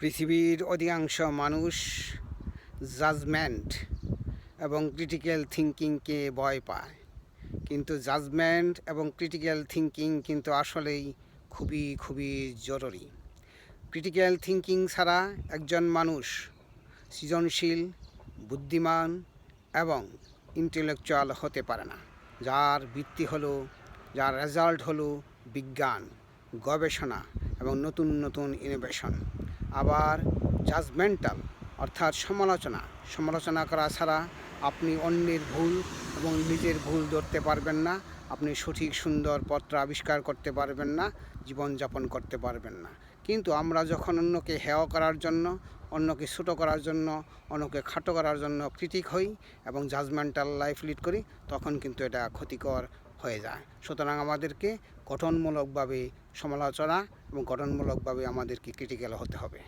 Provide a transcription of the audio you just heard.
পৃথিবীর অধিকাংশ মানুষ জাজমেন্ট এবং ক্রিটিক্যাল থিঙ্কিংকে ভয় পায়। কিন্তু জাজমেন্ট এবং ক্রিটিক্যাল থিঙ্কিং কিন্তু আসলেই খুবই খুবই জরুরি। ক্রিটিক্যাল থিঙ্কিং ছাড়া একজন মানুষ সৃজনশীল, বুদ্ধিমান এবং ইন্টেলেকচুয়াল হতে পারে না। যার ভিত্তি হলো, যার রেজাল্ট হলো বিজ্ঞান, গবেষণা এবং নতুন নতুন ইনোভেশন আবার জাজমেন্টাল অর্থাৎ সমালোচনা। সমালোচনা করা ছাড়া আপনি অন্যের ভুল এবং নিজের ভুল ধরতে পারবেন না। আপনি সঠিক, সুন্দর পত্র আবিষ্কার করতে পারবেন না, জীবনযাপন করতে পারবেন না। কিন্তু আমরা যখন অন্যকে হেয় করার জন্য, অন্যকে ছোটো করার জন্য, অন্যকে খাটো করার জন্য ক্রিটিক হই এবং জাজমেন্টাল লাইফ লিড করি, তখন কিন্তু এটা ক্ষতিকর হয়ে যায়। সুতরাং আমাদেরকে গঠনমূলকভাবে সমালোচনা এবং গঠনমূলকভাবে আমাদেরকে ক্রিটিক্যাল হতে হবে।